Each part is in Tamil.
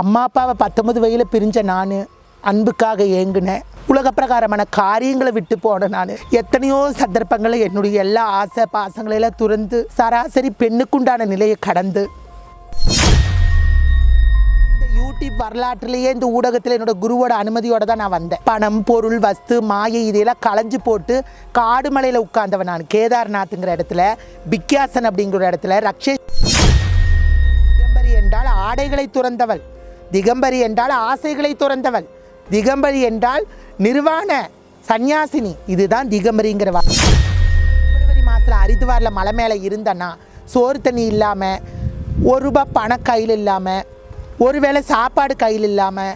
அம்மா அப்பாவை பத்தொம்பது வயதில் பிரிஞ்ச நான் அன்புக்காக ஏங்குனேன் உலக பிரகாரமான காரியங்களை விட்டு போன நான் எத்தனையோ சந்தர்ப்பங்களை என்னுடைய எல்லா ஆசை பாசங்களையெல்லாம் துறந்து சராசரி பெண்ணுக்குண்டான நிலையை கடந்து இந்த யூடியூப் வரலாற்றிலேயே இந்த ஊடகத்தில் என்னோட குருவோட அனுமதியோட தான் நான் வந்தேன். பணம் பொருள் வஸ்து மாயை இதையெல்லாம் களைஞ்சு போட்டு காடு மலையில் உட்கார்ந்தவன் நான். கேதார்நாத்துங்கிற இடத்துல பிக்யாசன் அப்படிங்கிற இடத்துல ரக்ஷே என்றால் ஆடைகளை துறந்தவள். திகம்பரி என்றால் ஆசைகளை துறந்தவள். திகம்பரி என்றால் நிர்வாண சந்நியாசினி. இதுதான் திகம்பரிங்கிற வார்த்தை. பிப்ரவரி மாதத்தில் ஹரித்வாரில் மலை மேலே இருந்தேன்னா சோறு தண்ணி இல்லாமல் ஒரு ரூபாய் பணம் கையில் இல்லாமல் ஒருவேளை சாப்பாடு கையில் இல்லாமல்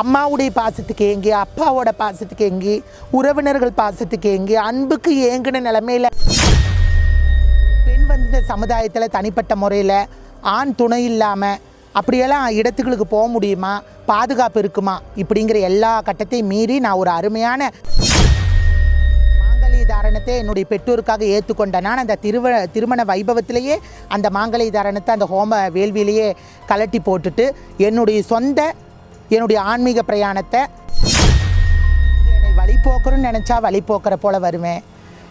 அம்மாவுடைய பாசத்துக்கு ஏங்கி அப்பாவோட பாசத்துக்கு ஏங்கி உறவினர்கள் பாசத்துக்கு ஏங்கி அன்புக்கு ஏங்கின நிலமையில பெண் வந்து இந்த சமுதாயத்தில் தனிப்பட்ட முறையில் ஆண் துணை இல்லாமல் அப்படியெல்லாம் இடத்துகளுக்கு போக முடியுமா? பாதுகாப்பு இருக்குமா? இப்படிங்கிற எல்லா கட்டத்தையும் மீறி நான் ஒரு அருமையான மாங்கல்ய தாரணத்தை என்னுடைய பெற்றோருக்காக ஏற்றுக்கொண்ட நான் அந்த திருவ திருமண வைபவத்திலேயே அந்த மாங்கலி தாரணத்தை அந்த ஹோம வேள்வியிலேயே கலட்டி போட்டுட்டு என்னுடைய சொந்த என்னுடைய ஆன்மீக பிரயாணத்தை என்னை வழிபோக்குறன்னு நினச்சா வழிபோக்கிற போல் வருவேன்.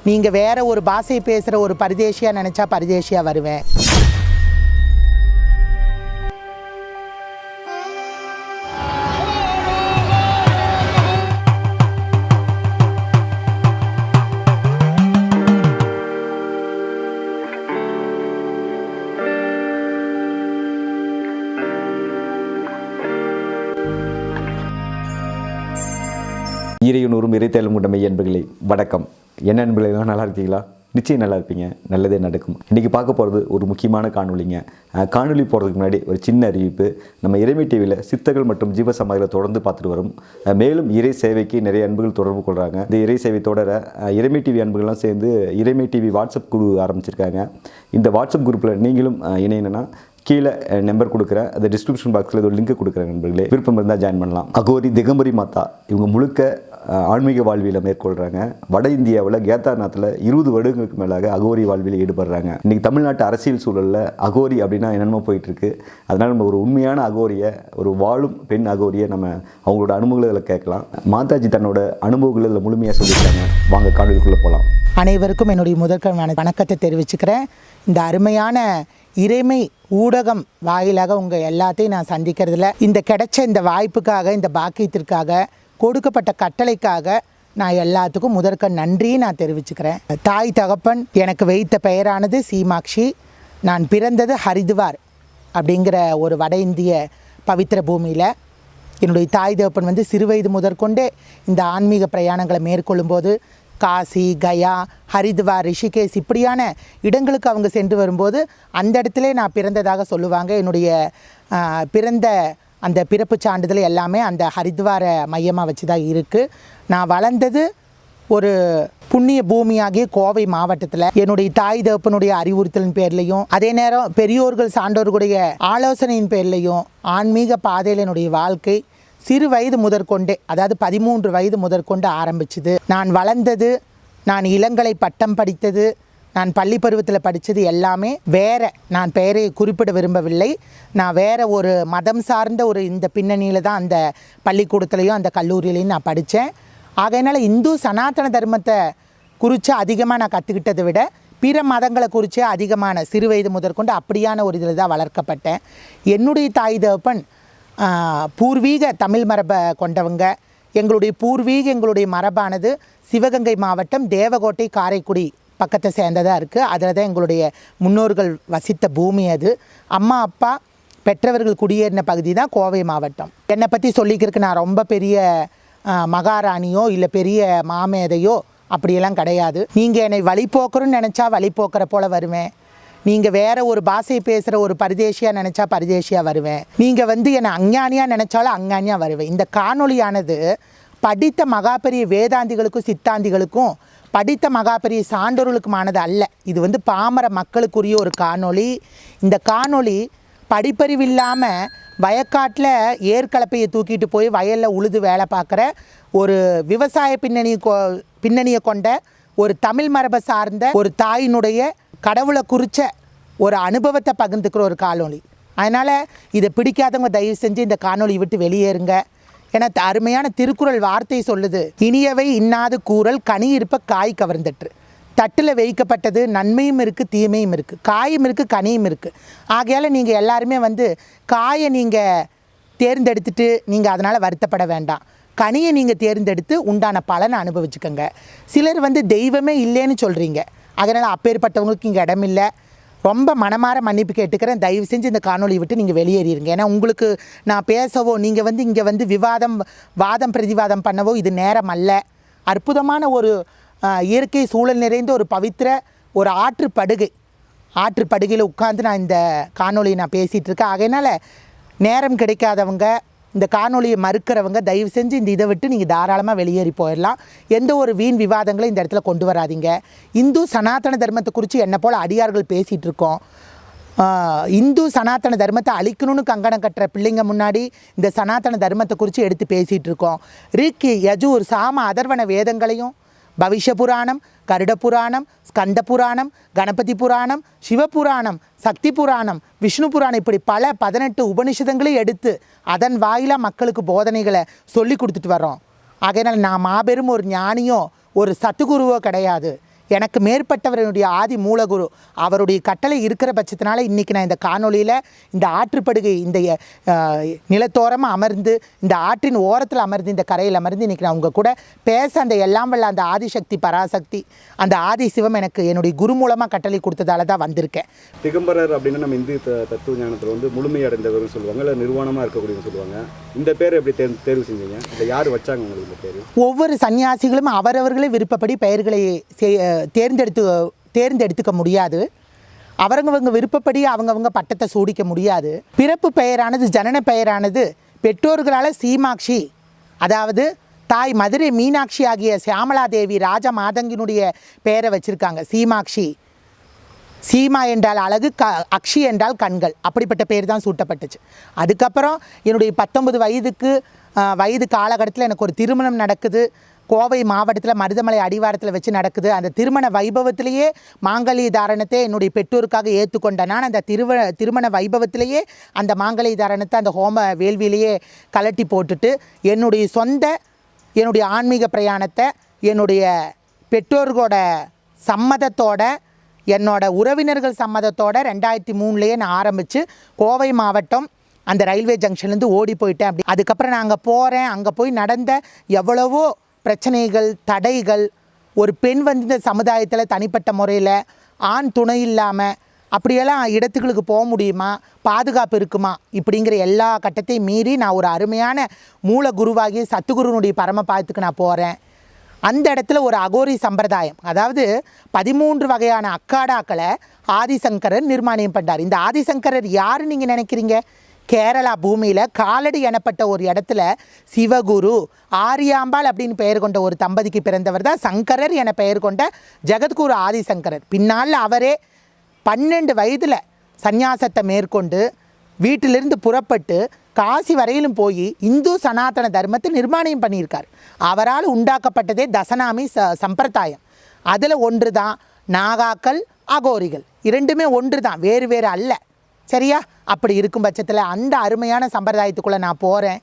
நீங்கள் வேறு ஒரு பாஷை பேசுகிற ஒரு பரிதேசியாக நினச்சா பரிதேசியாக வருவேன். ஈரையுனூரும் இறைத்தேலும் கொண்ட மெய் அன்புகளே வணக்கம். என்ன அன்புகளெல்லாம் நல்லா இருக்கீங்களா? நிச்சயம் நல்லா இருப்பீங்க. நல்லதே நடக்கும். இன்றைக்கி பார்க்க போகிறது ஒரு முக்கியமான காணொலிங்க காணொலி காணொளி போகிறதுக்கு முன்னாடி ஒரு சின்ன அறிவிப்பு. நம்ம இறைமை டிவியில் சித்தர்கள் மற்றும் ஜீவ சமாதிகளை தொடர்ந்து பார்த்துட்டு வரும். மேலும் இறை சேவைக்கு நிறைய அன்புகள் தொடர்பு கொள்கிறாங்க இந்த இறை சேவை தொடர இறைமை டிவி அன்புகள்லாம் சேர்ந்து இறைமை டிவி வாட்ஸ்அப் குழு ஆரம்பிச்சிருக்காங்க. இந்த வாட்ஸ்அப் குரூப்பில் நீங்களும் அஹ், கீழே நம்பர் கொடுக்குறேன் அந்த டிஸ்கிரிப்ஷன் பாக்ஸில் ஒரு லிங்க் கொடுக்குறேன் நண்பர்களே. விருப்பம் இருந்தால் ஜாயின் பண்ணலாம். அகோரி திகம்பரி மாதா. இவங்க முழுக்க ஆன்மீக வாழ்வியில் மேற்கொள்கிறாங்க வட இந்தியாவில் கேதார்நாத்தில் இருபது வருடங்களுக்கு மேலாக அகோரி வாழ்வியில் ஈடுபடுறாங்க. இன்றைக்கி தமிழ்நாட்டு அரசியல் சூழலில் அகோரி அப்படின்னா என்னென்னமோ போயிட்டுருக்கு. அதனால் நம்ம ஒரு உண்மையான அகோரியை ஒரு வாழும் பெண் அகோரியை நம்ம அவங்களோட அனுபவங்களை கேட்கலாம். மாதாஜி தன்னோட அனுபவங்களை இதில் முழுமையாக சொல்லியிருக்காங்க. வாங்க காணொலிக்குள்ளே போகலாம் அனைவருக்கும் என்னுடைய முதற்கண் வணக்கத்தை தெரிவிச்சுக்கிறேன். இந்த அருமையான இறைமை ஊடகம் வாயிலாக உங்கள் எல்லாத்தையும் நான் சந்திக்கிறதுல இந்த கிடைச்ச இந்த வாய்ப்புக்காக இந்த பாக்கியத்திற்காக கொடுக்கப்பட்ட கட்டளைக்காக நான் எல்லாத்துக்கும் முதற்க நன்றி நான் தெரிவிச்சுக்கிறேன். தாய் தகப்பன் எனக்கு வைத்த பெயரானது சீமாட்சி நான் பிறந்தது ஹரிதுவார் அப்படிங்கிற ஒரு வட இந்திய பவித்திர பூமியில். என்னுடைய தாய் தகப்பன் வந்து சிறுவயது முதற்கொண்டே இந்த ஆன்மீக பிரயாணங்களை மேற்கொள்ளும்போது காசி கயா ஹரித்வார் ரிஷிகேஷ் இப்படியான இடங்களுக்கு அவங்க சென்று வரும்போது அந்த இடத்துல நான் பிறந்ததாக சொல்லுவாங்க. என்னுடைய பிறந்த அந்த பிறப்பு சான்றிதழ் எல்லாமே அந்த ஹரித்வார மையமாக வச்சு தான் இருக்குது நான் வளர்ந்தது ஒரு புண்ணிய பூமியாகிய கோவை மாவட்டத்தில். என்னுடைய தாய் தகப்பனுடைய அறிவுறுத்தலின் பேர்லையும் அதே நேரம் பெரியோர்கள் சான்றோர்களுடைய ஆலோசனையின் பேர்லையும் ஆன்மீக பாதையில் என்னுடைய வாழ்க்கை சிறு வயது முதற்கொண்டே அதாவது பதிமூன்று வயது முதற்கொண்டு ஆரம்பிச்சுது. நான் வளர்ந்தது நான் இளங்கலை பட்டம் படித்தது நான் பள்ளி பருவத்தில் படித்தது எல்லாமே வேற. நான் பெயரை குறிப்பிட விரும்பவில்லை. நான் வேற ஒரு மதம் சார்ந்த ஒரு இந்த பின்னணியில் தான் அந்த பள்ளிக்கூடத்துலேயும் அந்த கல்லூரியிலையும் நான் படித்தேன் ஆகையினால இந்து சனாதன தர்மத்தை குறித்து அதிகமாக நான் கற்றுக்கிட்டதை விட பிற மதங்களை குறித்து அதிகமான சிறு வயது முதற்கொண்டு அப்படியான ஒரு இதில் தான் வளர்க்கப்பட்டேன். என்னுடைய தாய் தகப்பன் பூர்வீக தமிழ் மரபை கொண்டவங்க. எங்களுடைய பூர்வீக எங்களுடைய மரபானது சிவகங்கை மாவட்டம் தேவகோட்டை காரைக்குடி பக்கத்தை சேர்ந்ததாக இருக்குது அதில் தான் எங்களுடைய முன்னோர்கள் வசித்த பூமி அது. அம்மா அப்பா பெற்றவர்கள் குடியேறின பகுதி தான் கோவை மாவட்டம். என்னை பற்றி சொல்லிக்கிறதுக்கு நான் ரொம்ப பெரிய மகாராணியோ இல்லை பெரிய மாமேதையோ அப்படியெல்லாம் கிடையாது. நீங்கள் என்னை வழிபோக்குறன்னு நினச்சா வழிபோக்குற போல் வருவேன். நீங்கள் வேறு ஒரு பாஷை பேசுகிற ஒரு பரிதேசியாக நினச்சா பரிதேசியாக வருவேன். நீங்கள் வந்து என்னை அஞ்ஞானியாக நினச்சாலும் அஞ்ஞானியாக வருவேன். இந்த காணொளியானது படித்த மகாபெரிய வேதாந்திகளுக்கும் சித்தாந்திகளுக்கும் படித்த மகாபெரிய சான்றோர்களுக்குமானது அல்ல. இது வந்து பாமர மக்களுக்குரிய ஒரு காணொளி. இந்த காணொளி படிப்பறிவில்லாமல் வயக்காட்டில் ஏற்கலப்பையை தூக்கிட்டு போய் வயலில் உழுது வேலை பார்க்குற ஒரு விவசாய பின்னணி கொ பின்னணியை கொண்ட ஒரு தமிழ் மரபை சார்ந்த ஒரு தாயினுடைய கடவுளை குறித்த ஒரு அனுபவத்தை பகிர்ந்துக்கிற ஒரு காணொளி. அதனால் இதை பிடிக்காதவங்க தயவு செஞ்சு இந்த காணொளி விட்டு வெளியேறுங்க. ஏன்னா அருமையான திருக்குறள் வார்த்தை சொல்லுது. இனியவை இன்னாது கூறல் கனி இருப்ப காய் கவர்ந்துட்டு தட்டில் வைக்கப்பட்டது நன்மையும் இருக்குது தீமையும் இருக்குது காயும் இருக்குது கனியும் இருக்குது ஆகையால் நீங்கள் எல்லாருமே வந்து காயை நீங்கள் தேர்ந்தெடுத்துட்டு நீங்கள் அதனால் வருத்தப்பட வேண்டாம். கனியை நீங்கள் தேர்ந்தெடுத்து உண்டான பலனை அனுபவிச்சுக்கோங்க. சிலர் வந்து தெய்வமே இல்லைன்னு சொல்கிறீங்க அதனால் அப்பேற்பட்டவங்களுக்கு இங்கே இடமில்லை. ரொம்ப மனமாற மன்னிப்பு கேட்டுக்கிறேன். தயவு செஞ்சு இந்த காணொலி விட்டு நீங்கள் வெளியேறிடுங்க ஏன்னா உங்களுக்கு நான் பேசவோ நீங்கள் வந்து இங்கே வந்து விவாதம் வாதம் பிரதிவாதம் பண்ணவோ இது நேரம் அல்ல. அற்புதமான ஒரு இயற்கை சூழல் நிறைந்த ஒரு பவித்திர ஒரு ஆற்று படுகை. ஆற்று படுகையில் உட்காந்து நான் இந்த காணொலியை நான் பேசிகிட்டு இருக்கேன். அதனால் நேரம் கிடைக்காதவங்க இந்த காணொலியை மறுக்கிறவங்க தயவு செஞ்சு இந்த இதை விட்டு நீங்கள் தாராளமாக வெளியேறி போயிடலாம். எந்த ஒரு வீண் விவாதங்களையும் இந்த இடத்துல கொண்டு வராதீங்க. இந்து சனாதன தர்மத்தை குறித்து என்ன போல் அடியார்கள் பேசிகிட்டு இருக்கோம். இந்து சனாதன தர்மத்தை அழிக்கணும்னு கங்கணம் கட்டுற பிள்ளைங்க முன்னாடி இந்த சனாதன தர்மத்தை குறித்து எடுத்து பேசிகிட்டு இருக்கோம். ரிக்கி யஜூர் சாம அதர்வன வேதங்களையும் பவிஷ்ய புராணம் கருட புராணம் ஸ்கந்த புராணம் கணபதி புராணம் சிவபுராணம் சக்தி புராணம் விஷ்ணு புராணம் இப்படி பல பதினெட்டு உபனிஷதங்களையும் எடுத்து அதன் வாயிலாக மக்களுக்கு போதனைகளை சொல்லி கொடுத்துட்டு வர்றோம். ஆகையினால் நான் மாபெரும் ஒரு ஞானியோ ஒரு சத்துகுருவோ கிடையாது. எனக்கு மேற்பட்டவருடைய ஆதி மூலகுரு அவருடைய கட்டளை இருக்கிற பட்சத்தினால இன்றைக்கி நான் இந்த காணொளியில் இந்த ஆற்றுப்படுகை இந்த நிலத்தோரமாக அமர்ந்து இந்த ஆற்றின் ஓரத்தில் அமர்ந்து இந்த கரையில் அமர்ந்து இன்றைக்கி நான் உங்கள் கூட பேச அந்த எல்லாம் வல்ல அந்த ஆதிசக்தி பராசக்தி அந்த ஆதி சிவம் எனக்கு என்னுடைய குரு மூலமாக கட்டளை கொடுத்ததால தான் வந்திருக்கேன். திகம்பரர் அப்படின்னா நம்ம இந்து தத்துவ ஞானத்தில் வந்து முழுமை அடைந்தவர்னு சொல்லுவாங்க இல்லை நிர்வாணமாக இருக்கக்கூடியவங்க சொல்லுவாங்க. இந்த பேர் எப்படி தேர்வு தேர்வு செஞ்சீங்க? இல்லை யார் வச்சாங்க உங்களுக்கு இந்த பேர்? ஒவ்வொரு சன்னியாசிகளும் அவரவர்களே விருப்பப்படி பெயர்களை செய்- தேர்ந்தெடுத்து தேர்ந்தெடுத்துக்க முடியாது. அவங்கவங்க விருப்பப்படி அவங்கவங்க பட்டத்தை சூடிக்க முடியாது. பிறப்பு பெயரானது ஜனன பெயரானது பெற்றோர்களால் சீமாட்சி அதாவது தாய் மதுரை மீனாட்சி ஆகிய சியாமலாதேவி ராஜ மாதங்கினுடைய பெயரை வச்சுருக்காங்க சீமாட்சி. சீமா என்றால் அழகு க அக்ஷி என்றால் கண்கள் அப்படிப்பட்ட பேர் தான் சூட்டப்பட்டுச்சு. அதுக்கப்புறம் என்னுடைய பத்தொன்பது வயதுக்கு வயது காலகட்டத்தில் எனக்கு ஒரு திருமணம் நடக்குது. கோவை மாவட்டத்தில் மருதமலை அடிவாரத்தில் வச்சு நடக்குது. அந்த திருமண வைபவத்திலேயே மாங்கலிய தாரணத்தை என்னுடைய பெற்றோருக்காக ஏற்றுக்கொண்ட நான் அந்த திருவ திருமண வைபவத்திலேயே அந்த மாங்கலிய தாரணத்தை அந்த ஹோம வேள்வியிலேயே கலட்டி போட்டுட்டு என்னுடைய சொந்த என்னுடைய ஆன்மீக பிரயாணத்தை என்னுடைய பெற்றோர்களோட சம்மதத்தோட என்னோட உறவினர்கள் சம்மதத்தோட ரெண்டாயிரத்தி மூணுலேயே நான் ஆரம்பித்து கோவை மாவட்டம் அந்த ரயில்வே ஜங்ஷன்லேருந்து ஓடி போயிட்டேன். அப்படி அதுக்கப்புறம் நான் அங்கே போகிறேன் அங்கே போய் நடந்த எவ்வளவோ பிரச்சனைகள் தடைகள் ஒரு பெண் வந்து இந்த சமுதாயத்தில் தனிப்பட்ட முறையில் ஆண் துணை இல்லாமல் அப்படியெல்லாம் இடத்துகளுக்கு போக முடியுமா? பாதுகாப்பு இருக்குமா? இப்படிங்கிற எல்லா கட்டத்தையும் மீறி நான் ஒரு அருமையான மூல குருவாகி சத்துகுருனுடைய பரமபாதத்துக்கு நான் போகிறேன் அந்த இடத்துல ஒரு அகோரி சம்பிரதாயம் அதாவது பதிமூன்று வகையான அக்காடாக்களை ஆதிசங்கரர் நிர்மாணியம் பண்ணார் இந்த ஆதிசங்கரர் யாருன்னு நீங்கள் நினைக்கிறீங்க? கேரளா பூமியில் காலடி எனப்பட்ட ஒரு இடத்துல சிவகுரு ஆரியாம்பாள் அப்படின்னு பெயர் கொண்ட ஒரு தம்பதிக்கு பிறந்தவர் தான் சங்கரர் என பெயர் கொண்ட ஜெகத்குரு ஆதிசங்கரர். பின்னால் அவரே பன்னெண்டு வயதில் சந்நியாசத்தை மேற்கொண்டு வீட்டிலிருந்து புறப்பட்டு காசி வரையிலும் போய் இந்து சனாதன தர்மத்தை நிர்மாணம் பண்ணியிருக்கார். அவரால் உண்டாக்கப்பட்டதே தசனாமி ச சம்பிரதாயம். அதில் ஒன்று தான் நாகாக்கள் அகோரிகள். இரண்டுமே ஒன்று தான் வேறு வேறு அல்ல. சரியா? அப்படி இருக்கும் பட்சத்தில் அந்த அருமையான சம்பிரதாயத்துக்குள்ளே நான் போகிறேன்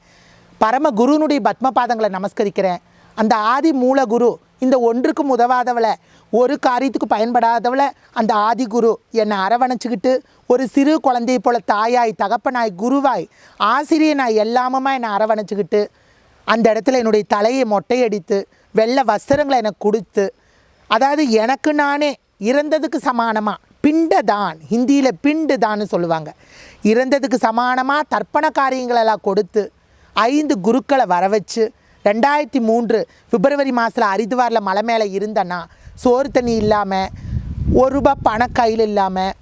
பரம குருனுடைய பத்மபாதங்களை நமஸ்கரிக்கிறேன். அந்த ஆதி மூல குரு இந்த ஒன்றுக்கும் உதவாதவளை ஒரு காரியத்துக்கு பயன்படாதவளை அந்த ஆதி குரு என்னை அரவணைச்சிக்கிட்டு ஒரு சிறு குழந்தையை போல் தாயாய் தகப்பனாய் குருவாய் ஆசிரியனாய் எல்லாமுமா என்னை அரவணைச்சிக்கிட்டு அந்த இடத்துல என்னுடைய தலையை மொட்டையடித்து வெள்ளை வஸ்திரங்களை எனக்கு கொடுத்து அதாவது எனக்கு நானே இறந்ததுக்கு சமானமாக பிண்டதான். ஹிந்தியில் பிண்டு தான்னு சொல்லுவாங்க. இறந்ததுக்கு சமானமாக தர்ப்பண காரியங்களெல்லாம் கொடுத்து ஐந்து குருக்களை வர வச்சு ரெண்டாயிரத்தி மூன்று பிப்ரவரி மாதத்தில் ஹரித்வாரில் மலை மேலே இருந்தேன்னா சோறு தண்ணி இல்லாமல் ஒரு ரூபாய் பணம் கையில் இல்லாமல்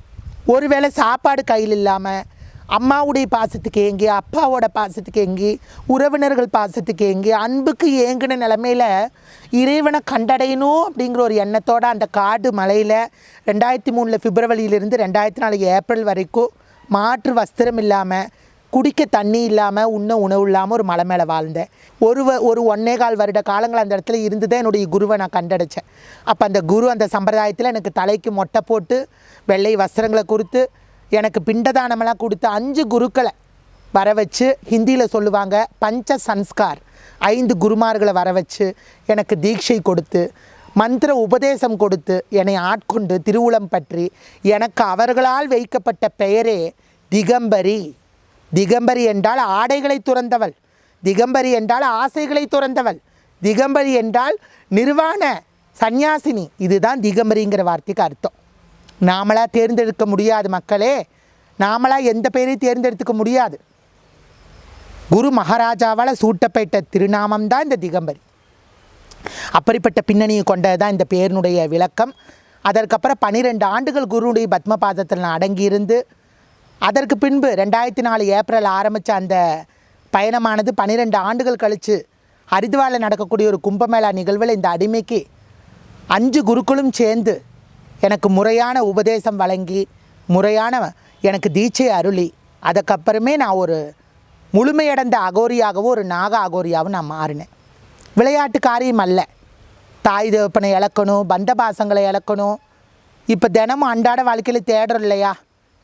ஒருவேளை சாப்பாடு கையில் இல்லாமல் அம்மாவுடைய பாசத்துக்கு ஏங்கி அப்பாவோட பாசத்துக்கு ஏங்கி உறவினர்கள் பாசத்துக்கு ஏங்கி அன்புக்கு ஏங்கின நிலமையில இறைவனை கண்டடையணும் அப்படிங்கிற ஒரு எண்ணத்தோடு அந்த காடு மலையில் ரெண்டாயிரத்தி மூணில் பிப்ரவரியிலிருந்து ரெண்டாயிரத்தி நாலு ஏப்ரல் வரைக்கும் மாற்று வஸ்திரம் இல்லாமல் குடிக்க தண்ணி இல்லாமல் உண்ண உணவு இல்லாமல் ஒரு மலை மேலே வாழ்ந்தேன். ஒரு வ ஒரு ஒன்னே கால் வருட காலங்கள் அந்த இடத்துல இருந்து தான் என்னுடைய குருவை நான் கண்டடைச்சேன். அப்போ அந்த குரு அந்த சம்பிரதாயத்தில் எனக்கு தலைக்கு மொட்டை போட்டு வெள்ளை வஸ்திரங்களை கொடுத்து எனக்கு பிண்டதானமெல்லாம் கொடுத்த அஞ்சு குருக்களை வர வச்சு ஹிந்தியில் சொல்லுவாங்க பஞ்ச சன்ஸ்கார். ஐந்து குருமார்களை வர வச்சு எனக்கு தீட்சை கொடுத்து மந்திர உபதேசம் கொடுத்து என்னை ஆட்கொண்டு திருவுளம் பற்றி எனக்கு அவர்களால் வைக்கப்பட்ட பெயரே திகம்பரி. திகம்பரி என்றால் ஆடைகளை துறந்தவள். திகம்பரி என்றால் ஆசைகளை துறந்தவள். திகம்பரி என்றால் நிர்வாண சந்நியாசினி. இதுதான் திகம்பரிங்கிற வார்த்தைக்கு அர்த்தம். நாமளாக தேர்ந்தெடுக்க முடியாது மக்களே. நாமளாக எந்த பேரையும் தேர்ந்தெடுத்துக்க முடியாது. குரு மகாராஜாவால் சூட்டப்பட்ட திருநாமம் தான் இந்த திகம்பரி. அப்படிப்பட்ட பின்னணியை கொண்டது தான் இந்த பேரினுடைய விளக்கம். அதற்கப்புறம் பன்னிரெண்டு ஆண்டுகள் குருவுடைய பத்மபாதத்தில் நான் அடங்கியிருந்து அதற்கு பின்பு ரெண்டாயிரத்தி நாலு ஏப்ரல் ஆரம்பித்த அந்த பயணமானது பன்னிரெண்டு ஆண்டுகள் கழித்து ஹரித்வாரில் நடக்கக்கூடிய ஒரு கும்பமேளா நிகழ்வில் இந்த அடிமைக்கு அஞ்சு குருக்களும் சேர்ந்து எனக்கு முறையான உபதேசம் வழங்கி முறையான எனக்கு தீட்சை அருளி அதுக்கப்புறமே நான் ஒரு முழுமையடைந்த அகோரியாகவும் ஒரு நாக அகோரியாகவும் நான் மாறினேன். விளையாட்டு காரியம் அல்ல. தாய் தேவப்பனை இழக்கணும் பந்த பாசங்களை இழக்கணும். இப்போ தினமும் அன்றாட வாழ்க்கையில் தேடுறோம் இல்லையா?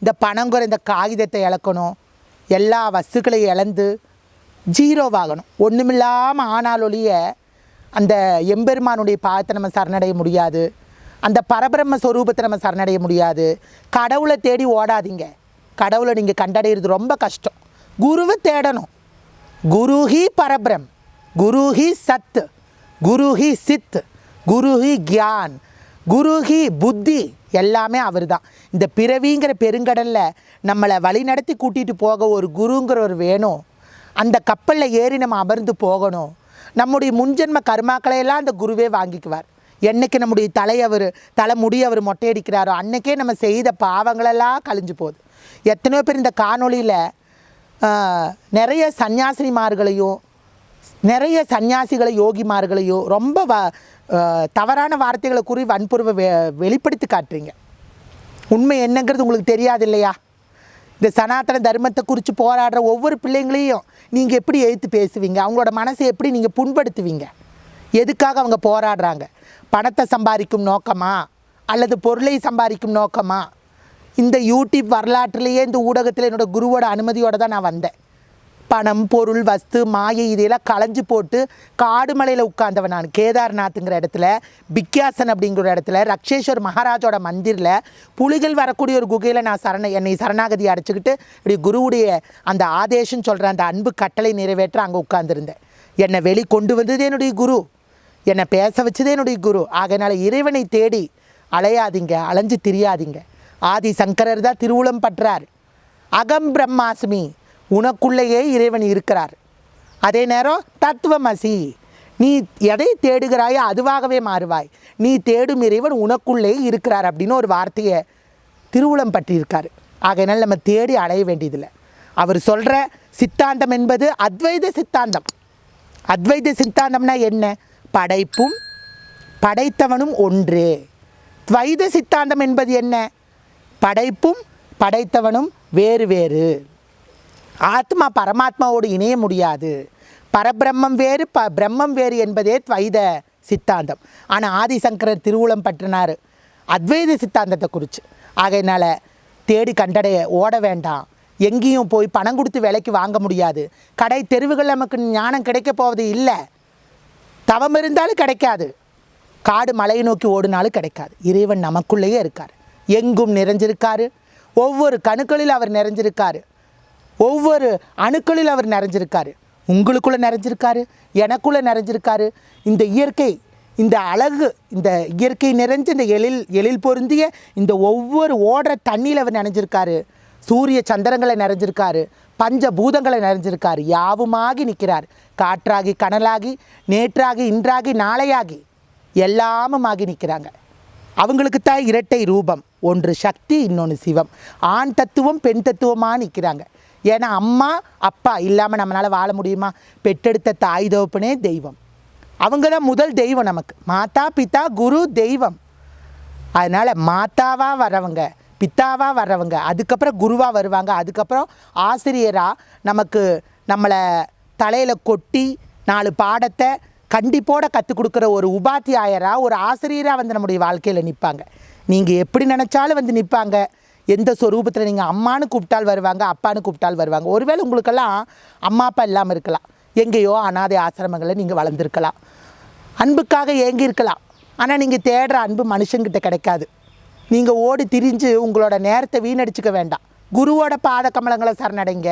இந்த பணங்குற இந்த காகிதத்தை இழக்கணும். எல்லா வஸ்துக்களையும் இழந்து ஜீரோவாகணும் ஒன்றுமில்லாமல் ஆனாலொழிய அந்த எம்பெருமானுடைய பாதத்தை நம்ம சரணடைய முடியாது. அந்த பரபிரம்ம ஸ்வரூபத்தை நம்ம சரணடைய முடியாது. கடவுளை தேடி ஓடாதீங்க. கடவுளை நீங்கள் கண்டடைகிறது ரொம்ப கஷ்டம். குருவை தேடணும். குருஹி பரபிரம். குருஹி சத் குருஹி சித். குருஹி கியான். குருஹி புத்தி. எல்லாமே அவர் தான் இந்த பிறவிங்கிற பெருங்கடலில் நம்மளை வழிநடத்தி கூட்டிகிட்டு போக ஒரு குருங்கிறவர் வேணும். அந்த கப்பலில் ஏறி நம்ம அமர்ந்து போகணும். நம்முடைய முன்ஜென்ம கர்மாக்களையெல்லாம் அந்த குருவே வாங்கிக்குவார். என்றைக்கு நம்முடைய தலையவர் தலைமுடி தலை அவர் மொட்டையடிக்கிறாரோ அன்னைக்கே நம்ம செய்த பாவங்களெல்லாம் கழிஞ்சு போகுது. எத்தனையோ பேர் இந்த காணொளியில் நிறைய சன்னியாசினிமார்களையும் நிறைய சன்னியாசிகளை யோகிமார்களையும் ரொம்ப வ தவறான வார்த்தைகளை கூறி வன்புருவை வெ வெளிப்படுத்தி காட்டுறீங்க. உண்மை என்னங்கிறது உங்களுக்கு தெரியாது இல்லையா? இந்த சனாதன தர்மத்தை குறித்து போராடுற ஒவ்வொரு பிள்ளைங்களையும் நீங்கள் எப்படி எழுத்து பேசுவீங்க? அவங்களோட மனசை எப்படி நீங்கள் புண்படுத்துவீங்க? எதுக்காக அவங்க போராடுறாங்க? பணத்தை சம்பாதிக்கும் நோக்கமா? அல்லது பொருளை சம்பாதிக்கும் நோக்கமா? இந்த யூடியூப் வரலாற்றிலேயே இந்த ஊடகத்தில் என்னோட குருவோட அனுமதியோடு தான் நான் வந்தேன். பணம் பொருள் வஸ்து மாயை இதையெல்லாம் களைஞ்சு போட்டு காடு மலையில் உட்கார்ந்தவன் நான். கேதார்நாத்துங்கிற இடத்துல பிக்யாசன் அப்படிங்கிற இடத்துல ரக்ஷேஸ்வர் மகாராஜோட மந்திரில் புலிகள் வரக்கூடிய ஒரு குகையில் நான் சரண என்னை சரணாகதி அடைச்சிக்கிட்டு இப்படி குருவுடைய அந்த ஆதேசம் சொல்கிற அந்த அன்பு கட்டளை நிறைவேற்ற அங்கே உட்கார்ந்துருந்தேன். என்னை வெளி கொண்டு வந்தது என்னுடைய குரு. என்னை பேச வச்சதே என்னுடைய குரு. ஆகையினால் இறைவனை தேடி அலையாதீங்க அலைஞ்சு திரியாதீங்க. ஆதி சங்கரர் தான் திருவுளம் பற்றார். அகம் பிரம்மாஸ்மி உனக்குள்ளேயே இறைவன் இருக்கிறார். அதே நேரம் தத்துவமசி நீ எதை தேடுகிறாயோ அதுவாகவே மாறுவாய். நீ தேடும் இறைவன் உனக்குள்ளே இருக்கிறார் அப்படின்னு ஒரு வார்த்தையை திருவுளம் பற்றியிருக்கார். ஆகையினால் நம்ம தேடி அலைய வேண்டியதில்லை. அவர் சொல்கிற சித்தாந்தம் என்பது அத்வைத சித்தாந்தம். அத்வைத சித்தாந்தம்னா என்ன? படைப்பும் படைத்தவனும் ஒன்று. துவைத சித்தாந்தம் என்பது என்ன? படைப்பும் படைத்தவனும் வேறு வேறு. ஆத்மா பரமாத்மாவோடு இணைய முடியாது. பரபிரம்மம் வேறு ப பிரம்மம் வேறு என்பதே துவைத சித்தாந்தம். ஆனால் ஆதிசங்கரர் திருவுளம் பற்றினார். அத்வைத சித்தாந்தத்தை குறித்து ஆகையினால் தேடி கண்டடைய ஓட வேண்டாம். எங்கேயும் போய் பணம் கொடுத்து விலைக்கு வாங்க முடியாது. கடை தெருவுகள் நமக்கு ஞானம் கிடைக்க போவது இல்லை தவம் இருந்தாலும் கிடைக்காது. காடு மலையை நோக்கி ஓடினாலும் கிடைக்காது. இறைவன் நமக்குள்ளேயே இருக்கார். எங்கும் நிறைஞ்சிருக்காரு. ஒவ்வொரு கணுக்களில் அவர் நிறைஞ்சிருக்காரு. ஒவ்வொரு அணுக்களில் அவர் நிறைஞ்சிருக்காரு. உங்களுக்குள்ளே நிறைஞ்சிருக்காரு. எனக்குள்ளே நிறைஞ்சிருக்காரு. இந்த இயற்கை இந்த அழகு இந்த இயற்கை நிறைஞ்ச இந்த எழில் எழில் பொருந்திய இந்த ஒவ்வொரு ஓடுற தண்ணியில் அவர் நினைஞ்சிருக்காரு சூரிய சந்திரங்களை நிறைஞ்சிருக்காரு. பஞ்ச பூதங்களை நிறைஞ்சிருக்கார். யாவுமாகி நிற்கிறார். காற்றாகி கனலாகி நேற்றாகி இன்றாகி நாளையாகி எல்லாமுமாகி நிற்கிறாங்க. அவங்களுக்கு தான் இரட்டை ரூபம். ஒன்று சக்தி இன்னொன்று சிவம். ஆண் தத்துவம் பெண் தத்துவமாக நிற்கிறாங்க. ஏன்னா அம்மா அப்பா இல்லாமல் நம்மளால் வாழ முடியுமா? பெற்றெடுத்த தாய் தோப்புனே தெய்வம். அவங்க தான் முதல் தெய்வம் நமக்கு. மாதா பிதா குரு தெய்வம். அதனால் மாதாவாக வரவங்க பித்தாவாக வர்றவங்க அதுக்கப்புறம் குருவாக வருவாங்க அதுக்கப்புறம் ஆசிரியராக நமக்கு நம்மளை தலையில் கொட்டி நாலு பாடத்தை கண்டிப்போட கற்றுக் கொடுக்குற ஒரு உபாத்தியாயராக ஒரு ஆசிரியராக வந்து நம்முடைய வாழ்க்கையில் நிற்பாங்க நீங்கள் எப்படி நினச்சாலும் வந்து நிற்பாங்க எந்த ஸ்வரூபத்தில் நீங்கள் அம்மான்னு கூப்பிட்டால் வருவாங்க அப்பான்னு கூப்பிட்டால் வருவாங்க. ஒருவேளை உங்களுக்கெல்லாம் அம்மா அப்பா இல்லாமல் இருக்கலாம். எங்கேயோ அனாதை ஆசிரமங்களில் நீங்கள் வளர்ந்துருக்கலாம். அன்புக்காக ஏங்கியிருக்கலாம் ஆனால் நீங்கள் தேடுற அன்பு மனுஷங்கிட்ட கிடைக்காது. நீங்கள் ஓடி திரிஞ்சு உங்களோட நேரத்தை வீணடிச்சுக்க வேண்டாம். குருவோட பாத கமலங்களை சரணடைங்க.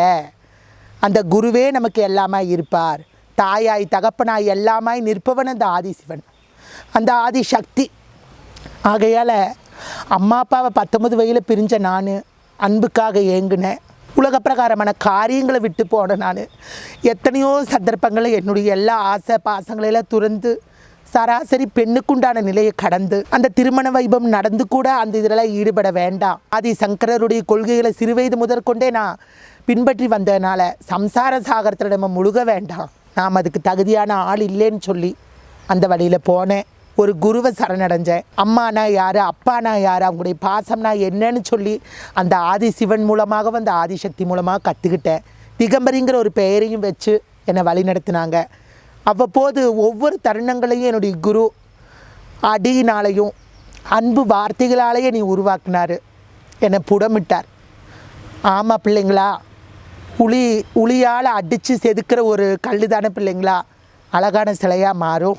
அந்த குருவே நமக்கு எல்லாமாய் இருப்பார். தாயாய் தகப்பனாய் எல்லாமாய் நிற்பவன் அந்த ஆதிசிவன். அந்த ஆதி சக்தி ஆகையால் அம்மா அப்பாவை பத்தொன்பது வயதில் பிரிஞ்ச நான் அன்புக்காக ஏங்கினேன் உலக பிரகாரமான காரியங்களை விட்டு போனேன் நான் எத்தனையோ சந்தர்ப்பங்களை என்னுடைய எல்லா ஆசை பாசங்களையெல்லாம் துறந்து சராசரி பெண்ணுக்குண்டான நிலையை கடந்து அந்த திருமண வைபம் நடந்து கூட அந்த இதிலெல்லாம் ஈடுபட வேண்டாம். ஆதி சங்கரருடைய கொள்கைகளை சிறுவயது முதற்கொண்டே நான் பின்பற்றி வந்ததுனால சம்சார சாகரத்தில் நம்ம முழுக வேண்டாம். நாம் அதுக்கு தகுதியான ஆள் இல்லைன்னு சொல்லி அந்த வழியில் போனேன். ஒரு குருவை சரணடைஞ்சேன். அம்மானா யார் அப்பானா யார் அவங்களுடைய பாசம்னா என்னன்னு சொல்லி அந்த ஆதி சிவன் மூலமாக அந்த ஆதிசக்தி மூலமாக கற்றுக்கிட்டேன் திகம்பரிங்கிற ஒரு பெயரையும் வச்சு என்னை வழி நடத்தினாங்க அவ்வப்போது ஒவ்வொரு தருணங்களையும் என்னுடைய குரு அடியினாலையும் அன்பு வார்த்தைகளாலேயே நீ உருவாக்கினார். என்னை புடமிட்டார். ஆமாம் பிள்ளைங்களா உளி உளியால் அடித்து செதுக்கிற ஒரு கல் தானே பிள்ளைங்களா? அழகான சிலையாக மாறும்.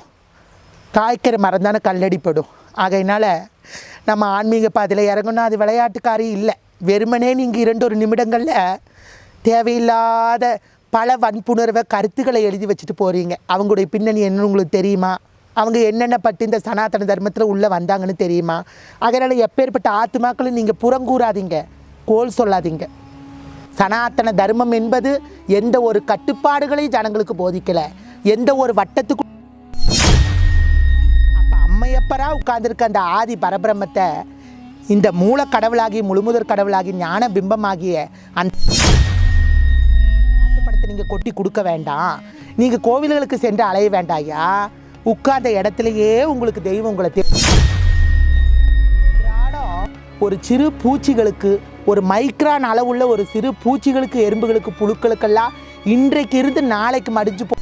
காய்க்கிற மரம் தானே கல்லடிப்படும். ஆகையினால் நம்ம ஆன்மீக பாதையில் இறங்கணும் அது விளையாட்டுக்காரி இல்லை. வெறுமனே நீங்கள் இரண்டு ஒரு நிமிடங்களில் தேவையில்லாத பல வன்புணர்வை கருத்துக்களை எழுதி வச்சுட்டு போகிறீங்க அவங்களுடைய பின்னணி என்னன்னு உங்களுக்கு தெரியுமா? அவங்க என்னென்ன பட்டு இந்த சனாதன தர்மத்தில் உள்ளே வந்தாங்கன்னு தெரியுமா? அதனால் எப்பேற்பட்ட ஆத்மாக்களும் நீங்கள் புறங்கூறாதீங்க. கோல் சொல்லாதீங்க. சனாதன தர்மம் என்பது எந்த ஒரு கட்டுப்பாடுகளையும் ஜனங்களுக்கு போதிக்கலை. எந்த ஒரு வட்டத்துக்கு அப்போ அம்மையப்பராக உட்கார்ந்துருக்க அந்த ஆதி பரபிரமத்தை இந்த மூல கடவுளாகி முழுமுதற் கடவுளாகி ஞான பிம்பமாகிய அந்த நீங்கள் கொட்டி கொடுக்க வேண்டாம். நீங்கள் கோவில்களுக்கு சென்று அலைய வேண்டாயா உட்கார்ந்த இடத்துலையே உங்களுக்கு தெய்வம் உங்களை தே ஒரு சிறு பூச்சிகளுக்கு ஒரு மைக்ரான் அளவுள்ள ஒரு சிறு பூச்சிகளுக்கு எறும்புகளுக்கு புழுக்களுக்கெல்லாம் இன்றைக்கு இருந்து நாளைக்கு மடிஞ்சு போ